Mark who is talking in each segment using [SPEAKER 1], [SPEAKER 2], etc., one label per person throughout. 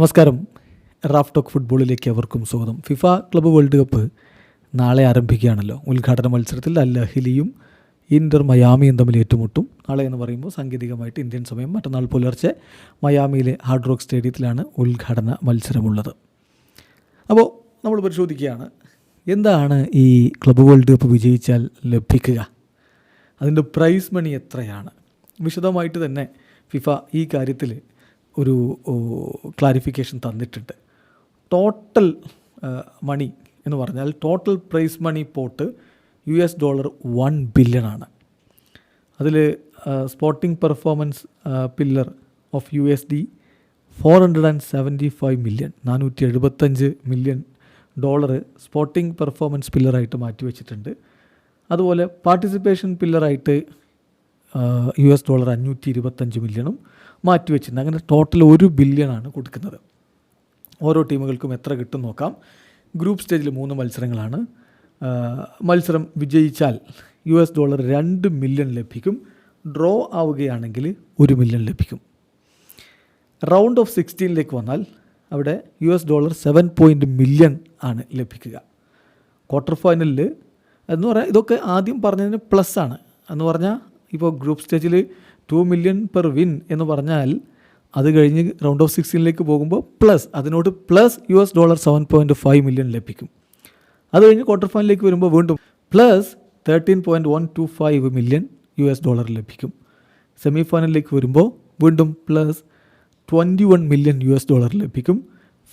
[SPEAKER 1] നമസ്കാരം. Raf talk ഫുട്ബോളിലേക്ക് അവർക്കും സ്വാഗതം. ഫിഫ ക്ലബ്ബ് വേൾഡ് കപ്പ് നാളെ ആരംഭിക്കുകയാണല്ലോ. ഉദ്ഘാടന മത്സരത്തിൽ അൽ അഹിലിയും ഇന്റർ മയാമിയും തമ്മിൽ ഏറ്റുമുട്ടും. നാളെ എന്ന് പറയുമ്പോൾ സാങ്കേതികമായിട്ട് ഇന്ത്യൻ സമയം മറ്റന്നാൾ പുലർച്ചെ മയാമിയിലെ ഹാർഡ് റോക്ക് സ്റ്റേഡിയത്തിലാണ് ഉദ്ഘാടന മത്സരമുള്ളത്. അപ്പോൾ നമ്മൾ പരിശോധിക്കുകയാണ്. എന്താണ് ഈ ക്ലബ്ബ് വേൾഡ് കപ്പ് വിജയിച്ചാൽ ലഭിക്കുക? അതിന്റെ പ്രൈസ് മണി എത്രയാണ്? വിശദമായിട്ട് തന്നെ ഫിഫ ഈ കാര്യത്തിൽ ഒരു ക്ലാരിഫിക്കേഷൻ തന്നിട്ടുണ്ട്. ടോട്ടൽ മണി എന്ന് പറഞ്ഞാൽ total prize money pot U S dollar one billion ആണ്. അതിൽ sporting performance pillar of U S D four hundred and seventy five million നാനൂറ്റി എഴുപത്തഞ്ച് മില്യൺ ഡോളർ സ്പോർട്ടിംഗ് പെർഫോമൻസ് പില്ലറായിട്ട് മാറ്റിവെച്ചിട്ടുണ്ട്. അതുപോലെ പാർട്ടിസിപ്പേഷൻ പില്ലറായിട്ട് യു എസ് ഡോളർ അഞ്ഞൂറ്റി ഇരുപത്തഞ്ച് മില്യണും മാറ്റിവെച്ചിട്ടുണ്ട് അങ്ങനെ ടോട്ടൽ ഒരു ബില്യണാണ് കൊടുക്കുന്നത്. ഓരോ ടീമുകൾക്കും എത്ര കിട്ടും നോക്കാം. ഗ്രൂപ്പ് സ്റ്റേജിൽ മൂന്ന് മത്സരങ്ങളാണ്. മത്സരം വിജയിച്ചാൽ യു എസ് ഡോളർ രണ്ട് മില്യൺ ലഭിക്കും. ഡ്രോ ആവുകയാണെങ്കിൽ ഒരു മില്യൺ ലഭിക്കും. റൗണ്ട് ഓഫ് സിക്സ്റ്റീനിലേക്ക് വന്നാൽ അവിടെ U S dollar seven point million ആണ് ലഭിക്കുക. ക്വാർട്ടർ ഫൈനലിൽ എന്ന് പറഞ്ഞാൽ ഇതൊക്കെ ആദ്യം പറഞ്ഞതിന് പ്ലസ് ആണ്. എന്ന് പറഞ്ഞാൽ ഇപ്പോൾ ഗ്രൂപ്പ് സ്റ്റേജിൽ ടു മില്യൺ പെർ വിൻ എന്ന് പറഞ്ഞാൽ അത് കഴിഞ്ഞ് റൗണ്ട് ഓഫ് സിക്സ്റ്റീനിലേക്ക് പോകുമ്പോൾ പ്ലസ് അതിനോട് plus U S dollar seven point five million ലഭിക്കും. അത് കഴിഞ്ഞ് ക്വാർട്ടർ ഫൈനലിലേക്ക് വരുമ്പോൾ വീണ്ടും plus thirteen point one two five million U S dollar ലഭിക്കും. സെമി ഫൈനലിലേക്ക് വരുമ്പോൾ വീണ്ടും plus twenty one million U S dollar ലഭിക്കും.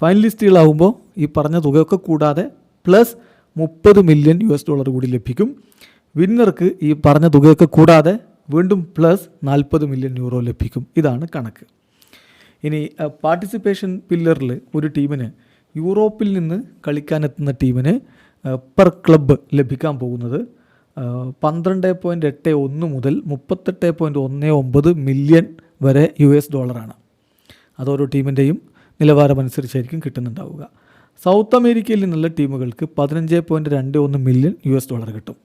[SPEAKER 1] ഫൈനലിസ്റ്റുകളാവുമ്പോൾ ഈ പറഞ്ഞ തുകയൊക്കെ കൂടാതെ പ്ലസ് മുപ്പത് മില്യൺ യു എസ് ഡോളർ കൂടി ലഭിക്കും. വിന്നർക്ക് ഈ പറഞ്ഞ തുകയൊക്കെ കൂടാതെ വീണ്ടും പ്ലസ് നാൽപ്പത് മില്യൺ യൂറോ ലഭിക്കും. ഇതാണ് കണക്ക്. ഇനി പാർട്ടിസിപ്പേഷൻ പില്ലറിൽ ഒരു ടീമിന് യൂറോപ്പിൽ നിന്ന് കളിക്കാനെത്തുന്ന ടീമിന് പെർ ക്ലബ്ബ് ലഭിക്കാൻ പോകുന്നത് പന്ത്രണ്ട് പോയിന്റ് എട്ട് ഒന്ന് മുതൽ മുപ്പത്തെട്ട് പോയിന്റ് ഒന്ന് ഒമ്പത് മില്യൺ വരെ യു എസ് ഡോളറാണ് അതോരോ ടീമിന്റെയും നിലവാരമനുസരിച്ചായിരിക്കും കിട്ടുന്നുണ്ടാവുക. സൗത്ത് അമേരിക്കയിൽ നിന്നുള്ള ടീമുകൾക്ക് പതിനഞ്ച് പോയിന്റ് രണ്ട് ഒന്ന് മില്യൺ യു എസ് ഡോളർ കിട്ടും.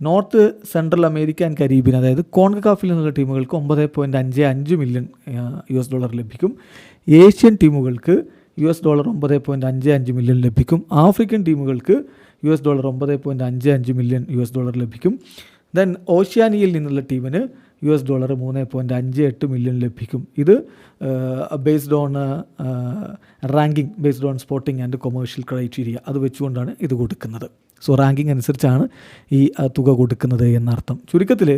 [SPEAKER 1] North central America and Caribbean അതായത് കോൺകക്കാഫിൽ നിന്നുള്ള ടീമുകൾക്ക് ഒമ്പത് പോയിന്റ് അഞ്ച് അഞ്ച് മില്യൺ യു എസ് ഡോളർ ലഭിക്കും. ഏഷ്യൻ ടീമുകൾക്ക് യു എസ് ഡോളർ ഒമ്പത് പോയിന്റ് അഞ്ച് അഞ്ച് മില്യൺ ലഭിക്കും. ആഫ്രിക്കൻ ടീമുകൾക്ക് യു എസ് ഡോളർ ഒമ്പത് പോയിന്റ് അഞ്ച് അഞ്ച് മില്യൺ യു എസ് ഡോളർ ലഭിക്കും. ദെൻ ഓഷ്യാനിയയിൽ നിന്നുള്ള ടീമിന് യു എസ് ഡോളർ മൂന്ന് പോയിന്റ് അഞ്ച് എട്ട് മില്യൺ ലഭിക്കും. ഇത് based on ranking based on sporting and commercial criteria അത് വെച്ചുകൊണ്ടാണ് ഇത് കൊടുക്കുന്നത്. സോ റാങ്കിങ് അനുസരിച്ചാണ് ഈ തുക കൊടുക്കുന്നത് എന്നർത്ഥം. ചുരുക്കത്തിൽ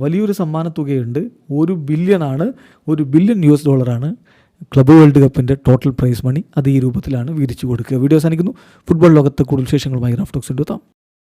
[SPEAKER 1] വലിയൊരു സമ്മാന തുകയുണ്ട്. ഒരു ബില്യണാണ് ഒരു ബില്യൺ യു എസ് ഡോളറാണ് ക്ലബ് വേൾഡ് കപ്പിന്റെ ടോട്ടൽ പ്രൈസ് മണി അത് ഈ രൂപത്തിലാണ് വീതിച്ചു കൊടുക്കുക. വീഡിയോ അവസാനിക്കുന്നു. ഫുട്ബോൾ ലോകത്തെ കൂടുതൽ വിശേഷങ്ങളുമായി റാഫ്റ്റോക്സ് എടുത്താം